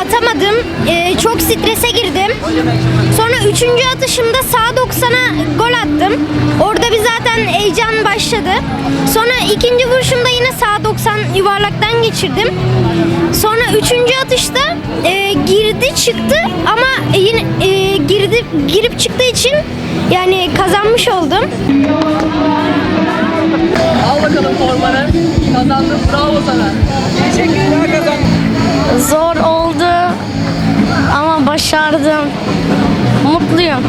atamadım. Ee, çok strese girdim. Sonra üçüncü atışımda sağ 90'a gol attım. Orada bir zaten heyecan başladı. Sonra ikinci vuruşumda yine sağ 90 yuvarlaktan geçirdim. Sonra üçüncü atışta e, girdi çıktı ama yine e, girdi girip çıktığı için yani kazanmış oldum. Al bakalım formanı. Kazandın. Bravo sana. Başardım. Mutluyum.